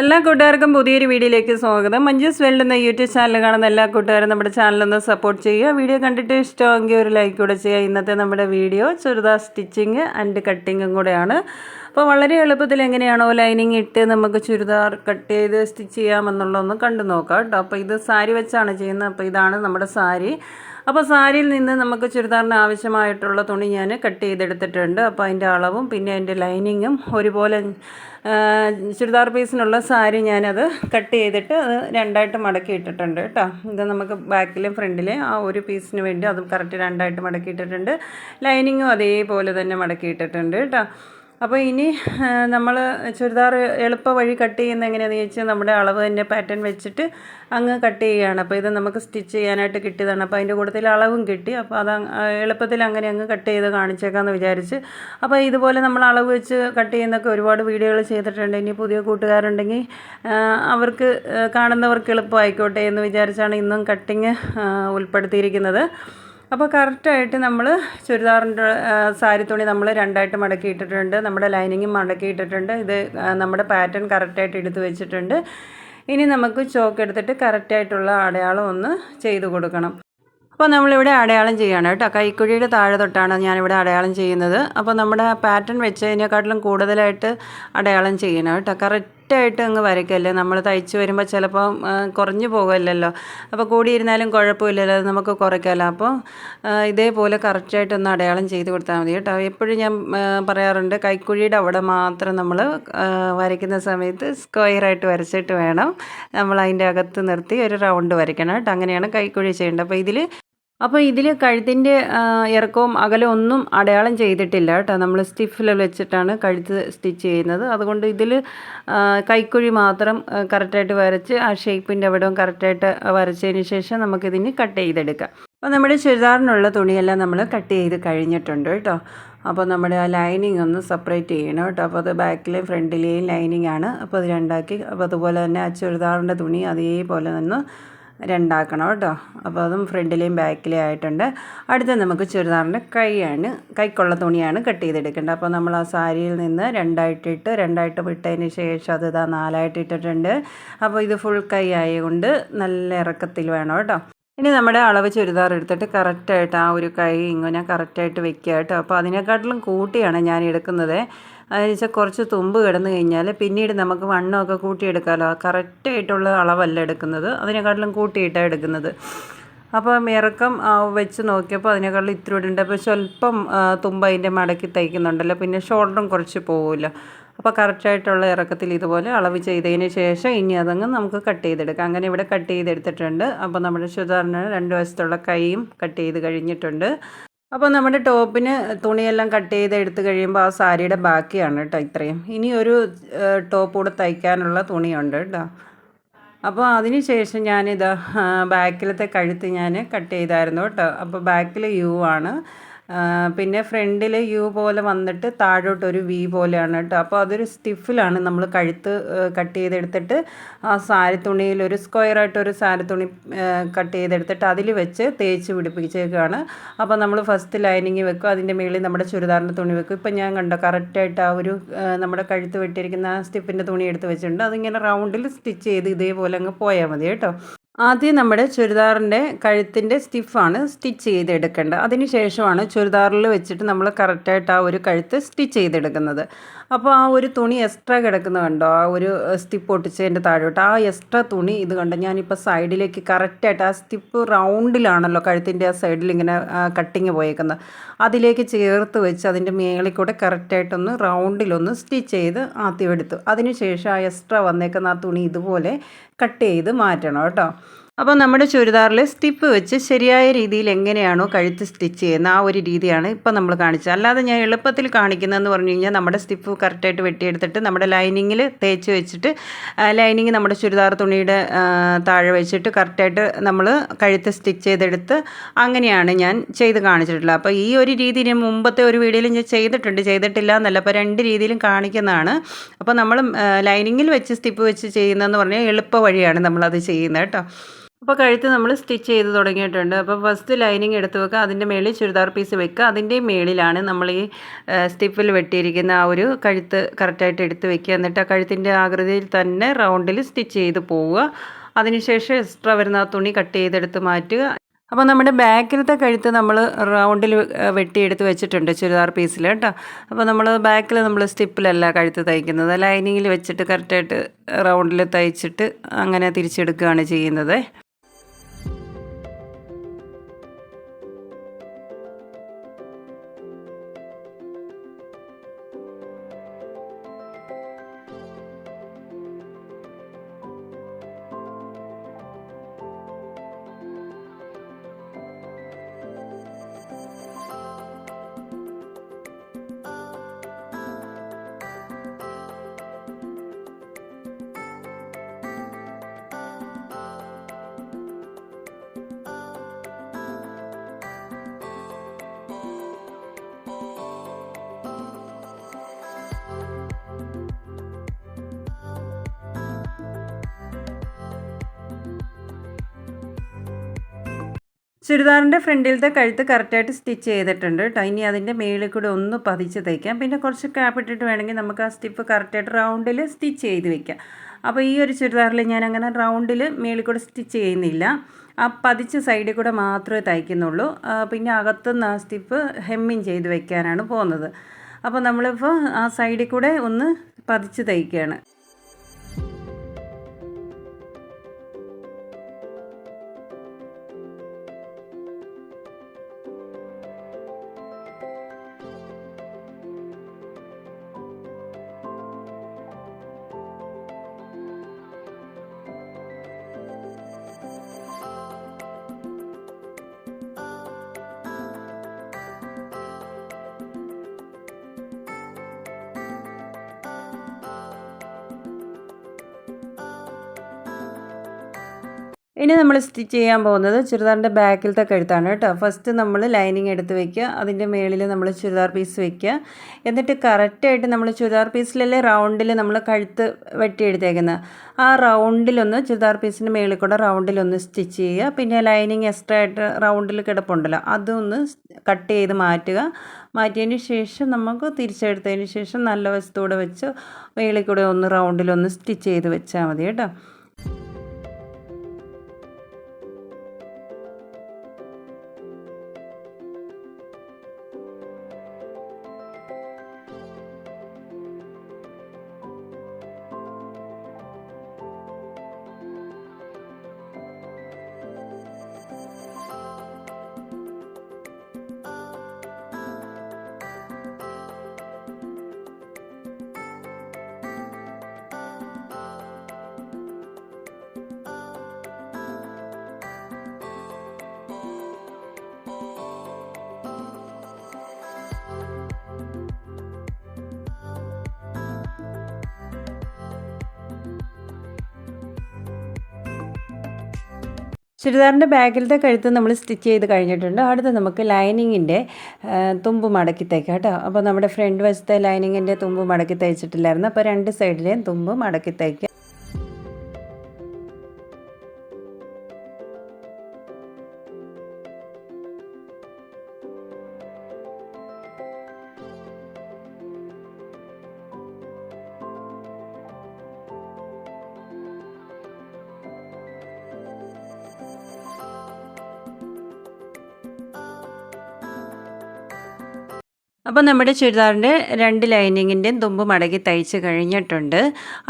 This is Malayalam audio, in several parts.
എല്ലാ കൂട്ടുകാർക്കും പുതിയൊരു വീഡിയോയിലേക്ക് സ്വാഗതം. മഞ്ജുസ് വേൾഡ് എന്ന യൂട്യൂബ് ചാനൽ കാണുന്ന എല്ലാ കൂട്ടുകാരും നമ്മുടെ ചാനലൊന്ന് സപ്പോർട്ട് ചെയ്യുക. വീഡിയോ കണ്ടിട്ട് ഇഷ്ടമെങ്കിൽ ഒരു ലൈക്ക് കൂടെ ചെയ്യുക. ഇന്നത്തെ നമ്മുടെ വീഡിയോ ചുരിദാർ സ്റ്റിച്ചിങ് ആൻഡ് കട്ടിങ്ങും കൂടെയാണ്. അപ്പോൾ വളരെ എളുപ്പത്തിൽ എങ്ങനെയാണോ ലൈനിങ് ഇട്ട് നമുക്ക് ചുരിദാർ കട്ട് ചെയ്ത് സ്റ്റിച്ച് ചെയ്യാമെന്നുള്ളതൊന്ന് കണ്ടു നോക്കാം കേട്ടോ. അപ്പോൾ ഇത് സാരി വെച്ചാണ് ചെയ്യുന്നത്. അപ്പോൾ ഇതാണ് നമ്മുടെ സാരി. അപ്പോൾ സാരിയിൽ നിന്ന് നമുക്ക് ചുരിദാറിന് ആവശ്യമായിട്ടുള്ള തുണി ഞാൻ കട്ട് ചെയ്തെടുത്തിട്ടുണ്ട്. അപ്പോൾ അതിന്റെ അളവും പിന്നെ അതിന്റെ ലൈനിങ്ങും ഒരുപോലെ ചുരിദാർ പീസിനുള്ള സാരി ഞാനത് കട്ട് ചെയ്തിട്ട് അത് രണ്ടായിട്ട് മടക്കി ഇട്ടിട്ടുണ്ട് കേട്ടോ. ഇത് നമുക്ക് ബാക്കിലും ഫ്രണ്ടിലെ ആ ഒരു പീസിന് വേണ്ടി അതും കറക്റ്റ് രണ്ടായിട്ട് മടക്കി ഇട്ടിട്ടുണ്ട്. ലൈനിങ്ങും അതേപോലെ തന്നെ മടക്കി ഇട്ടിട്ടുണ്ട് കേട്ടോ. അപ്പോൾ ഇനി നമ്മൾ ചുരിദാർ എളുപ്പ വഴി കട്ട് ചെയ്യുന്ന എങ്ങനെയാണെന്ന് ചോദിച്ചാൽ നമ്മുടെ അളവ് തന്നെ പാറ്റേൺ വെച്ചിട്ട് അങ്ങ് കട്ട് ചെയ്യുകയാണ്. അപ്പോൾ ഇത് നമുക്ക് സ്റ്റിച്ച് ചെയ്യാനായിട്ട് കിട്ടിയതാണ്. അപ്പോൾ അതിന്റെ കൂട്ടത്തിൽ അളവും കിട്ടി. അപ്പോൾ അത് എളുപ്പത്തിൽ അങ്ങനെ അങ്ങ് കട്ട് ചെയ്ത് കാണിച്ചേക്കാമെന്ന് വിചാരിച്ച്. അപ്പോൾ ഇതുപോലെ നമ്മൾ അളവ് വെച്ച് കട്ട് ചെയ്യുന്നൊക്കെ ഒരുപാട് വീഡിയോകൾ ചെയ്തിട്ടുണ്ട്. ഇനി പുതിയ കൂട്ടുകാരുണ്ടെങ്കിൽ അവർക്ക് കാണുന്നവർക്ക് എളുപ്പമായിക്കോട്ടെ എന്ന് വിചാരിച്ചാണ് ഇന്നും കട്ടിങ് ഉൾപ്പെടുത്തിയിരിക്കുന്നത്. അപ്പോൾ കറക്റ്റായിട്ട് നമ്മൾ ചുരിദാറിന്റെ സാരി തുണി നമ്മൾ രണ്ടായിട്ട് മടക്കി ഇട്ടിട്ടുണ്ട്. നമ്മുടെ ലൈനിങ്ങും മടക്കി ഇട്ടിട്ടുണ്ട്. ഇത് നമ്മുടെ പാറ്റേൺ കറക്റ്റായിട്ട് എടുത്ത് വെച്ചിട്ടുണ്ട്. ഇനി നമുക്ക് ചോക്ക് എടുത്തിട്ട് കറക്റ്റായിട്ടുള്ള അടയാളം ഒന്ന് ചെയ്ത് കൊടുക്കണം. അപ്പോൾ നമ്മളിവിടെ അടയാളം ചെയ്യണം കേട്ടോ. കൈക്കുഴിയുടെ താഴെ തൊട്ടാണ് ഞാനിവിടെ അടയാളം ചെയ്യുന്നത്. അപ്പോൾ നമ്മുടെ പാറ്റേൺ വെച്ചതിനെക്കാട്ടിലും കൂടുതലായിട്ട് അടയാളം ചെയ്യണം കേട്ടോ. കറക്റ്റായിട്ട് അങ്ങ് വരയ്ക്കല്ലേ? നമ്മൾ തയ്ച്ച് വരുമ്പോൾ ചിലപ്പോൾ കുറഞ്ഞു പോകുമല്ലോ അപ്പോൾ കൂടിയിരുന്നാലും കുഴപ്പമില്ലല്ലോ അത് നമുക്ക് കുറയ്ക്കാമല്ലോ അപ്പോൾ ഇതേപോലെ കറക്റ്റായിട്ടൊന്ന് അടയാളം ചെയ്ത് കൊടുത്താൽ മതി കേട്ടോ. എപ്പോഴും ഞാൻ പറയാറുണ്ട് കൈക്കുഴിയുടെ അവിടെ മാത്രം നമ്മൾ വരയ്ക്കുന്ന സമയത്ത് സ്ക്വയറായിട്ട് വരച്ചിട്ട് വേണം. നമ്മൾ അതിന്റെ അകത്ത് നിർത്തി ഒരു റൗണ്ട് വരയ്ക്കണം കേട്ടോ. അങ്ങനെയാണ് കൈക്കുഴി ചെയ്യേണ്ടത്. അപ്പോൾ ഇതിൽ അപ്പോൾ ഇതിൽ കഴുത്തിന്റെ ഇറക്കവും അകലവും ഒന്നും അടയാളം ചെയ്തിട്ടില്ല കേട്ടോ. നമ്മൾ സ്റ്റിഫിൽ വെച്ചിട്ടാണ് കഴുത്ത് സ്റ്റിച്ച് ചെയ്യുന്നത്. അതുകൊണ്ട് ഇതിൽ കൈക്കുഴി മാത്രം കറക്റ്റായിട്ട് വരച്ച് ആ ഷേപ്പിന്റെ അവിടവും കറക്റ്റായിട്ട് വരച്ചതിന് ശേഷം നമുക്കിതിന് കട്ട് ചെയ്തെടുക്കാം. അപ്പോൾ നമ്മുടെ ചുരിദാറിനുള്ള തുണിയെല്ലാം നമ്മൾ കട്ട് ചെയ്ത് കഴിഞ്ഞിട്ടുണ്ട് കേട്ടോ. അപ്പോൾ നമ്മുടെ ആ ലൈനിങ് ഒന്ന് സെപ്പറേറ്റ് ചെയ്യണം കേട്ടോ. അപ്പോൾ അത് ബാക്കിലെയും ഫ്രണ്ടിലെയും ലൈനിങ് ആണ്. അപ്പോൾ അത് രണ്ടാക്കി അപ്പോൾ അതുപോലെ തന്നെ ആ ചുരിദാറിന്റെ തുണി അതേപോലെ തന്നെ രണ്ടാക്കണം കേട്ടോ. അപ്പോൾ അതും ഫ്രണ്ടിലെയും ബാക്കിലെയും ആയിട്ടുണ്ട്. അടുത്ത നമുക്ക് ചുരിദാറിന്റെ കൈയാണ് കൈക്കുള്ള തുണിയാണ് കട്ട് ചെയ്തെടുക്കേണ്ടത്. അപ്പോൾ നമ്മൾ ആ സാരിയിൽ നിന്ന് രണ്ടായിട്ടിട്ട് രണ്ടായിട്ട് വിട്ടതിന് ശേഷം അത് ഇതാ നാലായിട്ട് ഇട്ടിട്ടുണ്ട്. അപ്പോൾ ഇത് ഫുൾ കൈ ആയതുകൊണ്ട് നല്ല ഇറക്കത്തിൽ വേണം കേട്ടോ. ഇനി നമ്മുടെ അളവ് ചുരിദാർ എടുത്തിട്ട് കറക്റ്റായിട്ട് ആ ഒരു കൈ ഇങ്ങനെ കറക്റ്റായിട്ട് വെക്കുക കേട്ടോ. അപ്പോൾ അതിനെക്കാട്ടിലും കൂട്ടിയാണ് ഞാൻ എടുക്കുന്നത്. അതെന്ന് വെച്ചാൽ കുറച്ച് തുമ്പ് കിടന്നു കഴിഞ്ഞാൽ പിന്നീട് നമുക്ക് വണ്ണമൊക്കെ കൂട്ടിയെടുക്കാമല്ലോ കറക്റ്റായിട്ടുള്ള അളവല്ല എടുക്കുന്നത്. അതിനെക്കാട്ടിലും കൂട്ടിയിട്ടാണ് എടുക്കുന്നത്. അപ്പം ഇറക്കം വെച്ച് നോക്കിയപ്പോൾ അതിനേക്കാളും ഇത്തിരി ഉണ്ട്. അപ്പോൾ സ്വല്പം തുമ്പ് അതിന്റെ മടക്കി തയ്ക്കുന്നുണ്ടല്ലോ. പിന്നെ ഷോൾഡറും കുറച്ച് പോവില്ല അപ്പോൾ കറക്റ്റായിട്ടുള്ള ഇറക്കത്തിൽ ഇതുപോലെ അളവ് ചെയ്തതിന് ശേഷം ഇനി അതങ്ങ് നമുക്ക് കട്ട് ചെയ്തെടുക്കാം. അങ്ങനെ ഇവിടെ കട്ട് ചെയ്തെടുത്തിട്ടുണ്ട്. അപ്പോൾ നമ്മുടെ ചുരിദാറിന് രണ്ട് വശത്തുള്ള കൈയും കട്ട് ചെയ്ത് കഴിഞ്ഞിട്ടുണ്ട്. അപ്പോൾ നമ്മുടെ ടോപ്പിന് തുണിയെല്ലാം കട്ട് ചെയ്ത് എടുത്തു കഴിയുമ്പോൾ ആ സാരിയുടെ ബാക്കിയാണ് കേട്ടോ ഇത്രയും. ഇനി ഒരു ടോപ്പ് കൂടെ തയ്ക്കാനുള്ള തുണിയുണ്ട് കേട്ടോ അപ്പോൾ അതിന് ശേഷം ഞാനിത് ബാക്കിലത്തെ കഴുത്ത് ഞാൻ കട്ട് ചെയ്തായിരുന്നു കേട്ടോ അപ്പോൾ ബാക്കിൽ യു ആണ്. പിന്നെ ഫ്രണ്ടിൽ യു പോലെ വന്നിട്ട് താഴോട്ട് ഒരു വി പോലെയാണ് കേട്ടോ. അപ്പോൾ അതൊരു സ്റ്റിഫിലാണ് നമ്മൾ കഴുത്ത് കട്ട് ചെയ്തെടുത്തിട്ട് ആ സാരി തുണിയിൽ ഒരു സ്ക്വയറായിട്ട് ഒരു സാരി തുണി കട്ട് ചെയ്തെടുത്തിട്ട് അതിൽ വെച്ച് തേച്ച് പിടിപ്പിച്ചേക്കാണ്. അപ്പോൾ നമ്മൾ ഫസ്റ്റ് ലൈനിങ് വെക്കും അതിന്റെ മുകളിൽ നമ്മുടെ ചുരിദാറിന്റെ തുണി വെക്കും. ഇപ്പം ഞാൻ കണ്ടോ കറക്റ്റായിട്ട് ആ ഒരു നമ്മുടെ കഴുത്ത് വെട്ടിയിരിക്കുന്ന ആ സ്റ്റിഫിന്റെ തുണി എടുത്ത് വെച്ചിട്ടുണ്ട്. അതിങ്ങനെ റൗണ്ടിൽ സ്റ്റിച്ച് ചെയ്ത് ഇതേപോലെ അങ്ങ് പോയാൽ മതി കേട്ടോ. ആദ്യം നമ്മുടെ ചുരിദാറിന്റെ കഴുത്തിന്റെ സ്റ്റിഫാണ് സ്റ്റിച്ച് ചെയ്തെടുക്കേണ്ടത്. അതിന് ശേഷമാണ് ചുരിദാറിൽ വെച്ചിട്ട് നമ്മൾ കറക്റ്റായിട്ട് ആ ഒരു കഴുത്ത് സ്റ്റിച്ച് ചെയ്തെടുക്കുന്നത്. അപ്പോൾ ആ ഒരു തുണി എക്സ്ട്രാ കിടക്കുന്നത് കണ്ടോ? ആ ഒരു സ്റ്റിപ്പ് ഒട്ടിച്ചതിന്റെ താഴോട്ട് ആ എക്സ്ട്രാ തുണി ഇത് കണ്ടോ? ഞാനിപ്പോൾ സൈഡിലേക്ക് കറക്റ്റായിട്ട് ആ സ്റ്റിപ്പ് റൗണ്ടിലാണല്ലോ കഴുത്തിന്റെ ആ സൈഡിൽ ഇങ്ങനെ കട്ടിങ് പോയേക്കുന്നത്. അതിലേക്ക് ചേർത്ത് വെച്ച് അതിന്റെ മേളിൽ കൂടെ കറക്റ്റായിട്ടൊന്ന് റൗണ്ടിലൊന്ന് സ്റ്റിച്ച് ചെയ്ത് ആദ്യം എടുത്തു. അതിനുശേഷം ആ എക്സ്ട്രാ വന്നേക്കുന്ന ആ തുണി ഇതുപോലെ കട്ട് ചെയ്ത് മാറ്റണം കേട്ടോ. അപ്പോൾ നമ്മുടെ ചുരിദാറിൽ സ്റ്റിപ്പ് വെച്ച് ശരിയായ രീതിയിൽ എങ്ങനെയാണോ കഴുത്ത് സ്റ്റിച്ച് ചെയ്യുന്നത് ആ ഒരു രീതിയാണ് ഇപ്പോൾ നമ്മൾ കാണിച്ചത്. അല്ലാതെ ഞാൻ എളുപ്പത്തിൽ കാണിക്കുന്നതെന്ന് പറഞ്ഞു കഴിഞ്ഞാൽ നമ്മുടെ സ്റ്റിപ്പ് കറക്റ്റായിട്ട് വെട്ടിയെടുത്തിട്ട് നമ്മുടെ ലൈനിങ്ങിൽ തേച്ച് വെച്ചിട്ട് ലൈനിങ് നമ്മുടെ ചുരിദാർ തുണിയുടെ താഴെ വെച്ചിട്ട് കറക്റ്റായിട്ട് നമ്മൾ കഴുത്ത് സ്റ്റിച്ച് ചെയ്തെടുത്ത് അങ്ങനെയാണ് ഞാൻ ചെയ്ത് കാണിച്ചിട്ടുള്ളത്. അപ്പോൾ ഈ ഒരു രീതി ഞാൻ മുമ്പത്തെ ഒരു വീഡിയോയിൽ ഞാൻ ചെയ്തിട്ടുണ്ട്. ചെയ്തിട്ടില്ല എന്നല്ല. അപ്പോൾ രണ്ട് രീതിയിലും കാണിക്കുന്നതാണ്. അപ്പോൾ നമ്മൾ ലൈനിങ്ങിൽ വെച്ച് സ്റ്റിപ്പ് വെച്ച് ചെയ്യുന്നതെന്ന് പറഞ്ഞാൽ എളുപ്പ വഴിയാണ് നമ്മളത് ചെയ്യുന്നത് കേട്ടോ. അപ്പോൾ കഴുത്ത് നമ്മൾ സ്റ്റിച്ച് ചെയ്ത് തുടങ്ങിയിട്ടുണ്ട്. അപ്പോൾ ഫസ്റ്റ് ലൈനിങ് എടുത്ത് വെക്കുക. അതിന്റെ മേളിൽ ചുരിദാർ പീസ് വെക്കുക. അതിന്റെ മേളിലാണ് നമ്മൾ ഈ സ്റ്റിപ്പിൽ വെട്ടിയിരിക്കുന്ന ആ ഒരു കഴുത്ത് കറക്റ്റായിട്ട് എടുത്ത് വെക്കുക. എന്നിട്ട് ആ കഴുത്തിന്റെ ആകൃതിയിൽ തന്നെ റൗണ്ടിൽ സ്റ്റിച്ച് ചെയ്ത് പോവുക. അതിനുശേഷം എക്സ്ട്രാ വരുന്ന തുണി കട്ട് ചെയ്തെടുത്ത് മാറ്റുക. അപ്പോൾ നമ്മുടെ ബാക്കിലത്തെ കഴുത്ത് നമ്മൾ റൗണ്ടിൽ വെട്ടിയെടുത്ത് വെച്ചിട്ടുണ്ട് ചുരിദാർ പീസിൽ കേട്ടോ. അപ്പോൾ നമ്മൾ ബാക്കിൽ നമ്മൾ സ്റ്റിപ്പിലല്ല കഴുത്ത് തയ്ക്കുന്നത്. ലൈനിങ്ങിൽ വെച്ചിട്ട് കറക്റ്റായിട്ട് റൗണ്ടിൽ തയ്ച്ചിട്ട് അങ്ങനെ തിരിച്ചെടുക്കുകയാണ് ചെയ്യുന്നത്. ചുരിദാറിന്റെ ഫ്രണ്ടിലത്തെ കഴുത്ത് കറക്റ്റായിട്ട് സ്റ്റിച്ച് ചെയ്തിട്ടുണ്ട് കേട്ടോ. ഇനി അതിന്റെ മേളിൽ കൂടെ ഒന്ന് പതിച്ച് തയ്ക്കാം പിന്നെ കുറച്ച് ക്യാപ്പ് ഇട്ടിട്ട് വേണമെങ്കിൽ നമുക്ക് ആ സ്റ്റിപ്പ് കറക്റ്റായിട്ട് റൗണ്ടിൽ സ്റ്റിച്ച് ചെയ്ത് വെക്കാം. അപ്പോൾ ഈ ഒരു ചുരിദാറിൽ ഞാൻ അങ്ങനെ റൗണ്ടിൽ മേളിൽ കൂടെ സ്റ്റിച്ച് ചെയ്യുന്നില്ല. ആ പതിച്ച സൈഡിൽ കൂടെ മാത്രമേ തയ്ക്കുന്നുള്ളൂ. പിന്നെ അകത്തുനിന്ന് ആ സ്റ്റിപ്പ് ഹെമ്മിങ് ചെയ്ത് വെക്കാനാണ് പോകുന്നത്. അപ്പോൾ നമ്മളിപ്പോൾ ആ സൈഡിൽ കൂടെ ഒന്ന് പതിച്ച് തയ്ക്കുകയാണ്. ഇനി നമ്മൾ സ്റ്റിച്ച് ചെയ്യാൻ പോകുന്നത് ചുരിദാറിന്റെ ബാക്കിലത്തെ കഴുത്താണ് കേട്ടോ. ഫസ്റ്റ് നമ്മൾ ലൈനിങ് എടുത്ത് വെക്കുക. അതിന്റെ മേളിൽ നമ്മൾ ചുരിദാർ പീസ് വെക്കുക. എന്നിട്ട് കറക്റ്റായിട്ട് നമ്മൾ ചുരിദാർ പീസിലല്ലേ റൗണ്ടിൽ നമ്മൾ കഴുത്ത് വെട്ടി വെട്ടിയെടുത്തേക്കുന്നത് ആ റൗണ്ടിലൊന്ന് ചുരിദാർ പീസിന്റെ മേളിൽ കൂടെ റൗണ്ടിലൊന്ന് സ്റ്റിച്ച് ചെയ്യുക. പിന്നെ ലൈനിങ് എക്സ്ട്രാ ആയിട്ട് റൗണ്ടിൽ കിടപ്പുണ്ടല്ലോ. അതൊന്ന് കട്ട് ചെയ്ത് മാറ്റുക. മാറ്റിയതിന് ശേഷം നമുക്ക് തിരിച്ചെടുത്തതിന് ശേഷം നല്ല വശത്തൂടെ വെച്ച് മേളിൽ കൂടെ ഒന്ന് റൗണ്ടിലൊന്ന് സ്റ്റിച്ച് ചെയ്ത് വെച്ചാൽ മതി കേട്ടോ. ചുരിദാറിന്റെ ബാഗിലത്തെ കഴുത്ത് നമ്മൾ സ്റ്റിച്ച് ചെയ്ത് കഴിഞ്ഞിട്ടുണ്ട്. അടുത്ത് നമുക്ക് ലൈനിങ്ങിന്റെ തുമ്പ് മടക്കി തയ്ക്കാം കേട്ടോ. അപ്പോൾ നമ്മുടെ ഫ്രണ്ട് വശത്തെ ലൈനിങ്ങിന്റെ തുമ്പ് മടക്കി തയ്ച്ചിട്ടില്ലായിരുന്നു അപ്പോൾ രണ്ട് സൈഡിലെയും തുമ്പ് മടക്കി തയ്ക്കുക അപ്പോൾ നമ്മുടെ ചുരിദാറിന്റെ രണ്ട് ലൈനിങ്ങിന്റെയും തുമ്പ് മടക്കി തയ്ച്ച് കഴിഞ്ഞിട്ടുണ്ട്.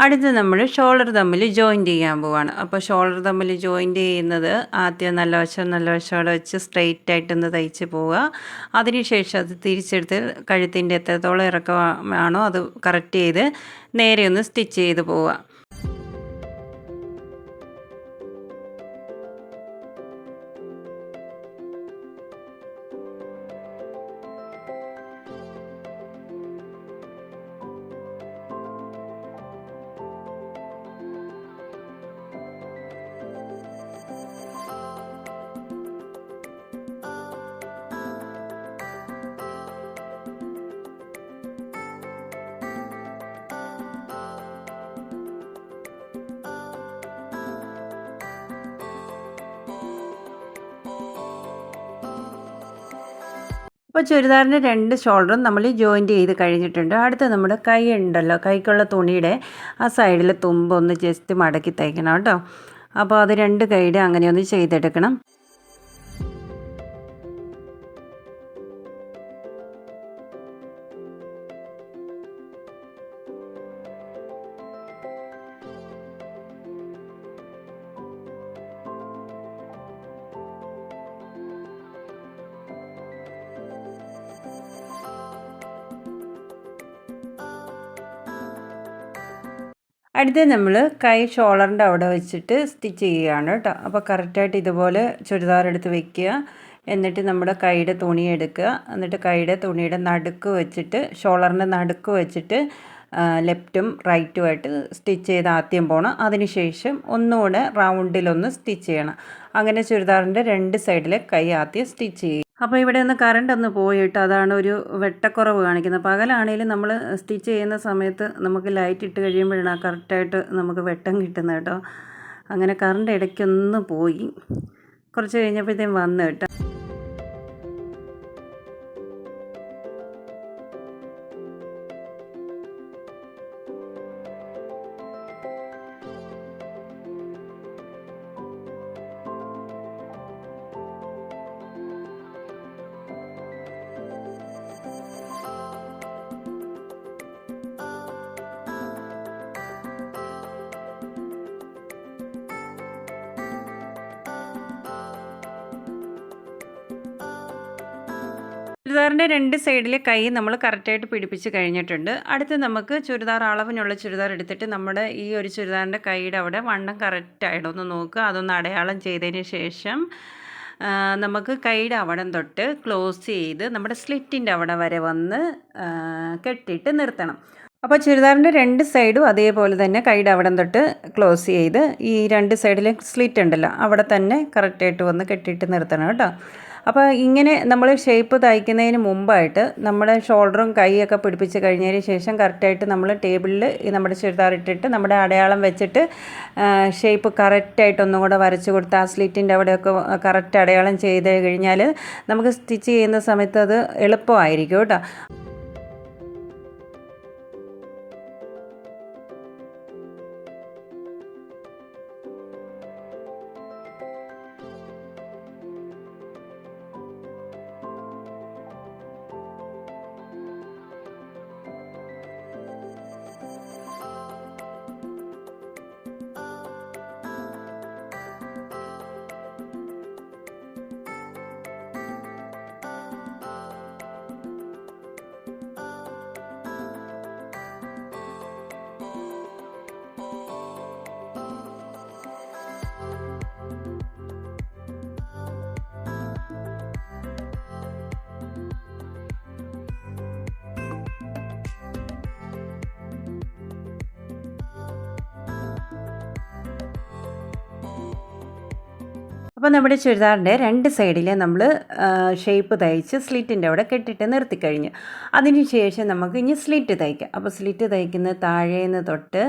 അടുത്ത് നമ്മൾ ഷോൾഡർ തമ്മിൽ ജോയിന്റ് ചെയ്യാൻ പോവാണ്. അപ്പോൾ ഷോൾഡർ തമ്മിൽ ജോയിന്റ് ചെയ്യുന്നത് ആദ്യം നല്ല വശം നല്ല വശം വെച്ച് സ്ട്രെയിറ്റ് ആയിട്ടൊന്ന് തയ്ച്ച് പോവുക. അതിനുശേഷം അത് തിരിച്ചെടുത്ത് കഴുത്തിന്റെ എത്രത്തോളം ഇറക്കമാണോ അത് കറക്റ്റ് ചെയ്ത് നേരെ ഒന്ന് സ്റ്റിച്ച് ചെയ്ത് പോവുക. അപ്പോൾ ചുരിദാറിന്റെ രണ്ട് ഷോൾഡറും നമ്മൾ ജോയിന്റ് ചെയ്ത് കഴിഞ്ഞിട്ടുണ്ട്. അടുത്ത് നമ്മുടെ കൈ ഉണ്ടല്ലോ. കൈക്കുള്ള തുണിയുടെ ആ സൈഡിൽ തുമ്പ് ഒന്ന് ജസ്റ്റ് മടക്കി തയ്ക്കണം കേട്ടോ. അപ്പോൾ അത് രണ്ട് കൈയുടെ അങ്ങനെ ഒന്ന് ചെയ്തെടുക്കണം. അടുത്ത് നമ്മൾ കൈ ഷോളറിന്റെ അവിടെ വെച്ചിട്ട് സ്റ്റിച്ച് ചെയ്യുകയാണ് കേട്ടോ. അപ്പോൾ കറക്റ്റായിട്ട് ഇതുപോലെ ചുരിദാർ എടുത്ത് വെക്കുക. എന്നിട്ട് നമ്മുടെ കൈയുടെ തുണി എടുക്കുക. എന്നിട്ട് കൈയുടെ തുണിയുടെ നടുക്ക് വെച്ചിട്ട് ഷോളറിന്റെ നടുക്ക് വെച്ചിട്ട് ലെഫ്റ്റും റൈറ്റുമായിട്ട് സ്റ്റിച്ച് ചെയ്ത് ആദ്യം പോകണം അതിനുശേഷം ഒന്നുകൂടെ റൗണ്ടിലൊന്ന് സ്റ്റിച്ച് ചെയ്യണം. അങ്ങനെ ചുരിദാറിന്റെ രണ്ട് സൈഡിലെ കൈ ആദ്യം സ്റ്റിച്ച് ചെയ്യും. അപ്പോൾ ഇവിടെ ഒന്ന് കറണ്ട് ഒന്ന് പോയിട്ട് അതാണ് ഒരു വെട്ടക്കുറവ് കാണിക്കുന്നത്. പകലാണെങ്കിലും നമ്മൾ സ്റ്റിച്ച് ചെയ്യുന്ന സമയത്ത് നമുക്ക് ലൈറ്റ് ഇട്ട് കഴിയുമ്പോഴാണ് കറക്റ്റായിട്ട് നമുക്ക് വെട്ടം കിട്ടുന്നത് കേട്ടോ. അങ്ങനെ കറണ്ട് ഇടയ്ക്കൊന്ന് പോയി. കുറച്ച് കഴിഞ്ഞപ്പോഴത്തേക്കും വന്നു കേട്ടോ. ചുരിദാറിന്റെ രണ്ട് സൈഡിലെ കൈ നമ്മൾ കറക്റ്റായിട്ട് പിടിപ്പിച്ച് കഴിഞ്ഞിട്ടുണ്ട്. അടുത്ത് നമുക്ക് ചുരിദാർ അളവിനുള്ള ചുരിദാർ എടുത്തിട്ട് നമ്മുടെ ഈ ഒരു ചുരിദാറിന്റെ കൈയുടെ അവിടെ വണ്ണം കറക്റ്റായിട്ട് ഒന്ന് നോക്കുക. അതൊന്ന് അടയാളം ചെയ്തതിന് ശേഷം നമുക്ക് കൈയുടെ അവിടം തൊട്ട് ക്ലോസ് ചെയ്ത് നമ്മുടെ സ്ലിറ്റിന്റെ അവിടെ വരെ വന്ന് കെട്ടിയിട്ട് നിർത്തണം. അപ്പോൾ ചുരിദാറിന്റെ രണ്ട് സൈഡും അതേപോലെ തന്നെ കൈയുടെ അവിടം തൊട്ട് ക്ലോസ് ചെയ്ത് ഈ രണ്ട് സൈഡിലെ സ്ലിറ്റ് ഉണ്ടല്ലോ അവിടെ തന്നെ കറക്റ്റായിട്ട് വന്ന് കെട്ടിയിട്ട് നിർത്തണം കേട്ടോ. അപ്പോൾ ഇങ്ങനെ നമ്മൾ ഷേപ്പ് തയ്ക്കുന്നതിന് മുമ്പായിട്ട് നമ്മുടെ ഷോൾഡറും കൈയൊക്കെ പിടിപ്പിച്ച് കഴിഞ്ഞതിന് ശേഷം കറക്റ്റായിട്ട് നമ്മൾ ടേബിളിൽ നമ്മുടെ ചുരിദാർ ഇട്ടിട്ട് നമ്മുടെ അടയാളം വെച്ചിട്ട് ഷേപ്പ് കറക്റ്റായിട്ട് ഒന്നും കൂടെ വരച്ച് കൊടുത്ത് ആ സ്ലിറ്റിന്റെ അവിടെയൊക്കെ കറക്റ്റ് അടയാളം ചെയ്ത് കഴിഞ്ഞാൽ നമുക്ക് സ്റ്റിച്ച് ചെയ്യുന്ന സമയത്ത് അത് എളുപ്പമായിരിക്കും കേട്ടോ. അപ്പോൾ നമ്മുടെ ചുരിദാറിന്റെ രണ്ട് സൈഡിൽ നമ്മൾ ഷേപ്പ് തയ്ച്ച് സ്ലിറ്റിന്റെ അവിടെ കെട്ടിട്ട് നിർത്തിക്കഴിഞ്ഞ്. അതിന് ശേഷം നമുക്ക് ഇനി സ്ലിറ്റ് തയ്ക്കാം. അപ്പോൾ സ്ലിറ്റ് തയ്ക്കുന്ന താഴേന്ന് തൊട്ട്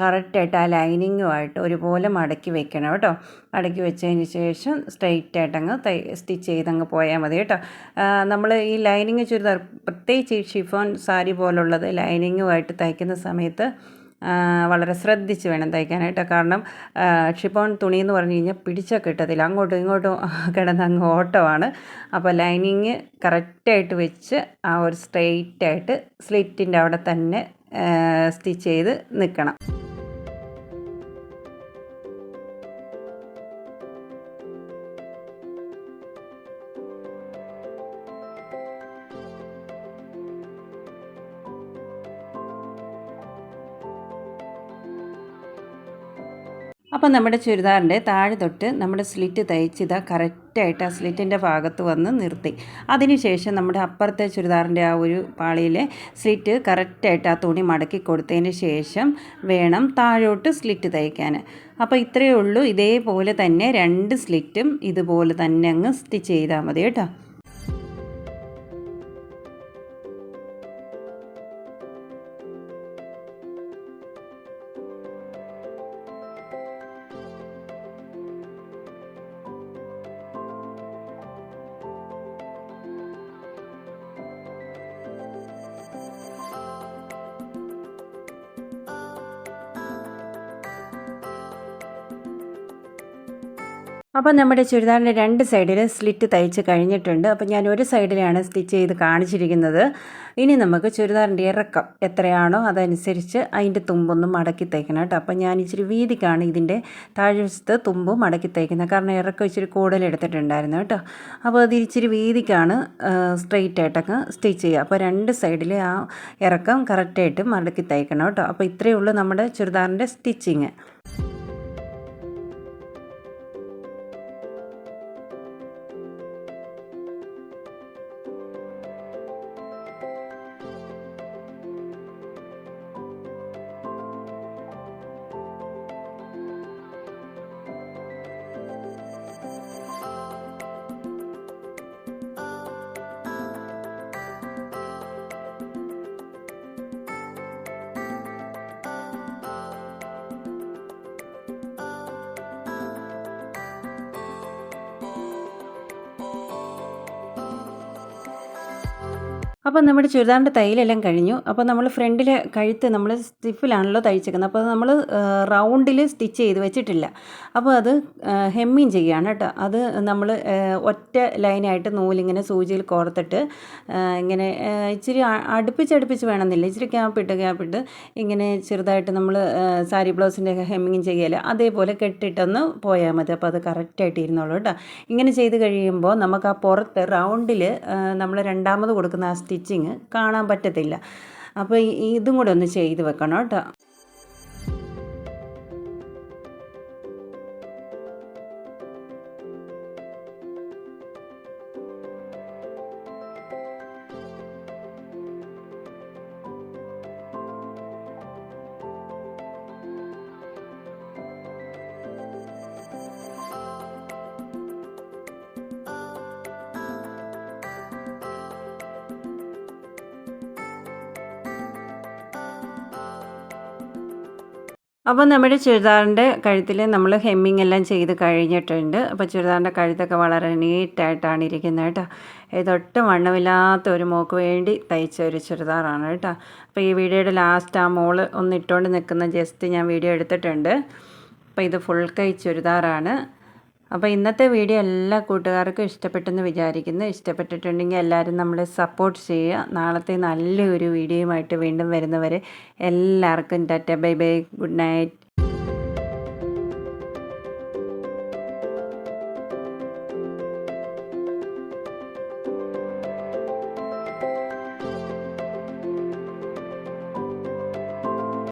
കറക്റ്റായിട്ട് ആ ലൈനിങ്ങുമായിട്ട് ഒരുപോലെ മടക്കി വെക്കണം കേട്ടോ. മടക്കി വെച്ചതിന് ശേഷം സ്ട്രെയിറ്റ് ആയിട്ട് അങ്ങ് തൈ സ്റ്റിച്ച് ചെയ്തങ്ങ് പോയാൽ മതി കേട്ടോ. നമ്മൾ ഈ ലൈനിങ് ചുരിദാർ പ്രത്യേകിച്ച് ഈ ഷിഫോൺ സാരി പോലുള്ളത് ലൈനിങ്ങുമായിട്ട് തയ്ക്കുന്ന സമയത്ത് വളരെ ശ്രദ്ധിച്ച് വേണം തയ്ക്കാനായിട്ട്. കാരണം ഷിപ്പോൺ തുണി എന്ന് പറഞ്ഞു കഴിഞ്ഞാൽ പിടിച്ചാൽ കിട്ടത്തില്ല. അങ്ങോട്ടും ഇങ്ങോട്ടും കിടന്ന് അങ്ങ് ഓട്ടമാണ്. അപ്പോൾ ലൈനിങ് കറക്റ്റായിട്ട് വെച്ച് ആ ഒരു സ്ട്രെയിറ്റായിട്ട് സ്ലിറ്റിന്റെ അവിടെ തന്നെ സ്റ്റിച്ച് ചെയ്ത് നിൽക്കണം. അപ്പോൾ നമ്മുടെ ചുരിദാറിന്റെ താഴെ തൊട്ട് നമ്മുടെ സ്ലിറ്റ് തയ്ച്ചിതാ കറക്റ്റായിട്ട് ആ സ്ലിറ്റിന്റെ ഭാഗത്ത് വന്ന് നിർത്തി. അതിനുശേഷം നമ്മുടെ അപ്പുറത്തെ ചുരിദാറിന്റെ ആ ഒരു പാളിയിലെ സ്ലിറ്റ് കറക്റ്റായിട്ട് ആ തുണി മടക്കി കൊടുത്തതിന് ശേഷം വേണം താഴോട്ട് സ്ലിറ്റ് തയ്ക്കാൻ. അപ്പോൾ ഇത്രയേ ഉള്ളൂ. ഇതേപോലെ തന്നെ രണ്ട് സ്ലിറ്റും ഇതുപോലെ തന്നെ അങ്ങ് സ്റ്റിച്ച് ചെയ്താൽ മതി കേട്ടോ. അപ്പോൾ നമ്മുടെ ചുരിദാറിന്റെ രണ്ട് സൈഡിൽ സ്ലിറ്റ് തയ്ച്ച് കഴിഞ്ഞിട്ടുണ്ട്. അപ്പോൾ ഞാൻ ഒരു സൈഡിലാണ് സ്റ്റിച്ച് ചെയ്ത് കാണിച്ചിരിക്കുന്നത്. ഇനി നമുക്ക് ചുരിദാറിന്റെ ഇറക്കം എത്രയാണോ അതനുസരിച്ച് അതിന്റെ തുമ്പൊന്നും മടക്കി തയ്ക്കണം കേട്ടോ. അപ്പോൾ ഞാൻ ഇച്ചിരി വീതിക്കാണ് ഇതിന്റെ താഴ്വശത്ത് തുമ്പ് മടക്കി തയ്ക്കുന്നത്. കാരണം ഇറക്കം ഇച്ചിരി കൂടുതൽ എടുത്തിട്ടുണ്ടായിരുന്നു കേട്ടോ. അപ്പോൾ അത് ഇച്ചിരി വീതിക്കാണ് സ്ട്രെയിറ്റ് ആയിട്ടൊക്കെ സ്റ്റിച്ച് ചെയ്യുക. അപ്പോൾ രണ്ട് സൈഡിൽ ആ ഇറക്കം കറക്റ്റായിട്ട് മടക്കി തയ്ക്കണം കേട്ടോ. അപ്പോൾ ഇത്രയേ ഉള്ളൂ നമ്മുടെ ചുരിദാറിന്റെ സ്റ്റിച്ചിങ് അപ്പോൾ നമ്മുടെ ചുരിദാറിന്റെ തയ്യലെല്ലാം കഴിഞ്ഞു. അപ്പോൾ നമ്മൾ ഫ്രണ്ടിൽ കഴുത്ത് നമ്മൾ സ്റ്റിഫിലാണല്ലോ തയ്ച്ചേക്കുന്നത്. അപ്പോൾ നമ്മൾ റൗണ്ടിൽ സ്റ്റിച്ച് ചെയ്ത് വെച്ചിട്ടില്ല. അപ്പോൾ അത് ഹെമ്മിങ് ചെയ്യുകയാണ് കേട്ടോ. അത് നമ്മൾ ഒറ്റ ലൈനായിട്ട് നൂലിങ്ങനെ സൂചിയിൽ കോർത്തിട്ട് ഇങ്ങനെ ഇച്ചിരി അടുപ്പിച്ചടുപ്പിച്ച് വേണമെന്നില്ല. ഇച്ചിരി ക്യാപ്പിട്ട് ക്യാപ്പിട്ട് ഇങ്ങനെ ചെറുതായിട്ട് നമ്മൾ സാരി ബ്ലൗസിന്റെ ഹെമ്മിങ് ചെയ്യല. അതേപോലെ കെട്ടിട്ടൊന്ന് പോയാൽ മതി. അപ്പോൾ അത് കറക്റ്റായിട്ട് ഇരുന്നോളൂ കേട്ടോ. ഇങ്ങനെ ചെയ്ത് കഴിയുമ്പോൾ നമുക്ക് ആ പുറത്ത് റൗണ്ടിൽ നമ്മൾ രണ്ടാമത് കൊടുക്കുന്ന ആ സ്റ്റിച്ചിങ് കാണാൻ പറ്റത്തില്ല. അപ്പോൾ ഇതും കൂടെ ഒന്ന് ചെയ്ത് വെക്കണം കേട്ടോ. അപ്പോൾ നമ്മുടെ ചുരിദാറിന്റെ കഴുത്തിൽ നമ്മൾ ഹെമ്മിങ് എല്ലാം ചെയ്ത് കഴിഞ്ഞിട്ടുണ്ട്. അപ്പോൾ ചുരിദാറിന്റെ കഴുത്തൊക്കെ വളരെ നീറ്റായിട്ടാണ് ഇരിക്കുന്നത് കേട്ടോ. ഇതൊട്ടും വണ്ണമില്ലാത്ത ഒരു മോക്ക് വേണ്ടി തയ്ച്ച ഒരു ചുരിദാറാണ് കേട്ടോ. അപ്പോൾ ഈ വീഡിയോയുടെ ലാസ്റ്റ് ആ മോൾ ഒന്ന് ഇട്ടുകൊണ്ട് നിൽക്കുന്ന ജസ്റ്റ് ഞാൻ വീഡിയോ എടുത്തിട്ടുണ്ട്. അപ്പോൾ ഇത് ഫുൾ കൈ ചുരിദാറാണ്. അപ്പോൾ ഇന്നത്തെ വീഡിയോ എല്ലാ കൂട്ടുകാർക്കും ഇഷ്ടപ്പെട്ടെന്ന് വിചാരിക്കുന്നു. ഇഷ്ടപ്പെട്ടിട്ടുണ്ടെങ്കിൽ എല്ലാവരും നമ്മളെ സപ്പോർട്ട് ചെയ്യുക. നാളത്തെ നല്ലൊരു വീഡിയോയുമായിട്ട് വീണ്ടും വരുന്നവരെ എല്ലാവർക്കും tata bye bye good night.